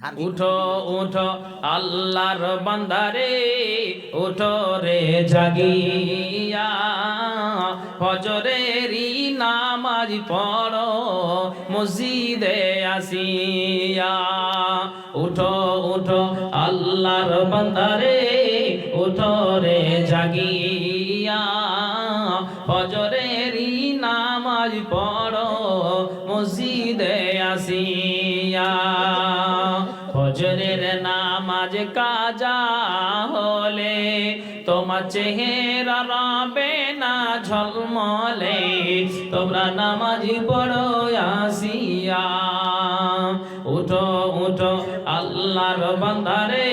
উঠো উঠো, আল্লাহর বান্দারে, উঠো রে জাগিয়া। ফজরেরই নামাজ পড়ো, মসজিদে আসিয়া। উঠো উঠো, আল্লাহর বান্দারে, উঠো রে জাগিয়া। ফজরেরই নামাজ পড়ো, মসজিদে আসিয়া। ফজরের নামাজ কাজা হলে তোমার চেহারা রবে না ঝলমলে, তোমরা নামাজ পড়ো আসিয়া। উঠো উঠো, আল্লাহর বান্দারে,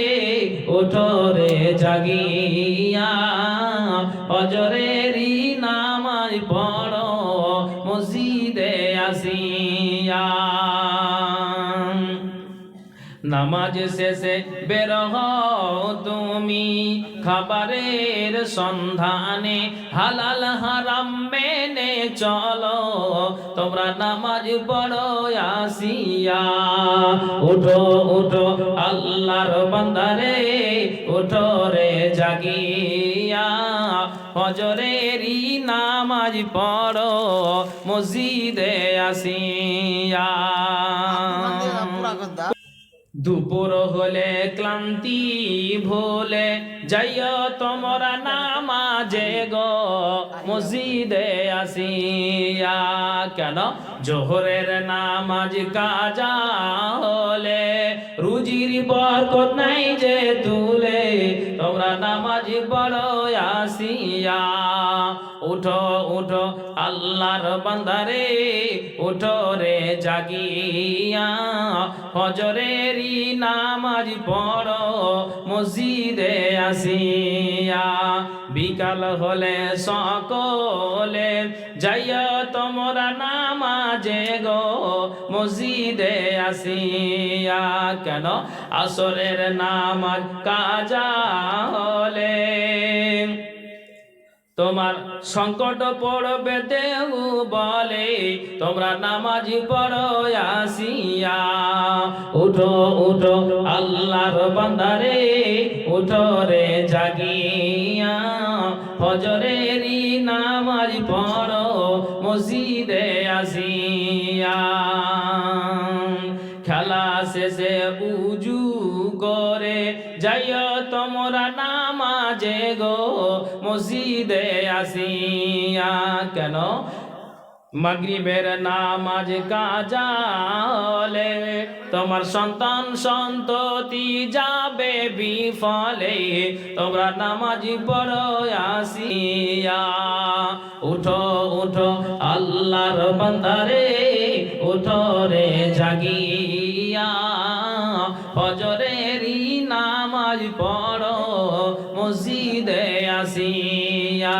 উঠো রে জাগিয়া। ফজরেরই নামাজ শেষে বের তুমি। খাবারের সন্ধানে হালাল হারাম মেনে চলো। তোমরা নামাজ পড়ো আসিয়া। উঠো উঠো, আল্লাহর বান্দারে উঠো রে জাগিয়া। ফজরেরই নামাজ পড়ো মসজিদে আসিয়া। দুপুর হলে ক্লান্তি ভোলে, যাইও তোমরা নামাজে গো, মসজিদে আসিয়া কেন? জোহরের নামাজ কাজা হলে, রুজির বরকত নাই যে তুলে, তোমরা নামাজ পড়ো আসিয়া। উঠো উঠো, আল্লাহর বান্দারে, উঠো রে জাগিয়া। ফজরেরই নামাজ পড়ো, মসজিদে আসিয়া। বিকাল হলে সকলে যাইয়া তোমরা নামাজে গো, মসজিদে আসিয়া। কেন? আসরের নামাজ কাজা হলে। তোমার সংকট পড়বে দেউ বলে, তোমরা নামাজি পড়ো উঠো উঠো, আল্লাহর বান্দারে, উঠো রে জাগিয়া। ফজরেরই নামাজ পড়ো, মসজিদে আসিয়া। খেলা শেষে উজু করে যাইও তোমরা নামাজে গো, মসজিদে আসিয়া কেন? মাগরিবের নামাজ কাজালে তোমার সন্তান সন্ততি যাবে বিফলে। তোমরা নামাজ পড়ো আসিয়া। উঠো উঠো, আল্লাহর বান্দারে, উঠো রে জাগিয়া। ফজরেরই নামাজ পড়ো মসজিদে আসিয়া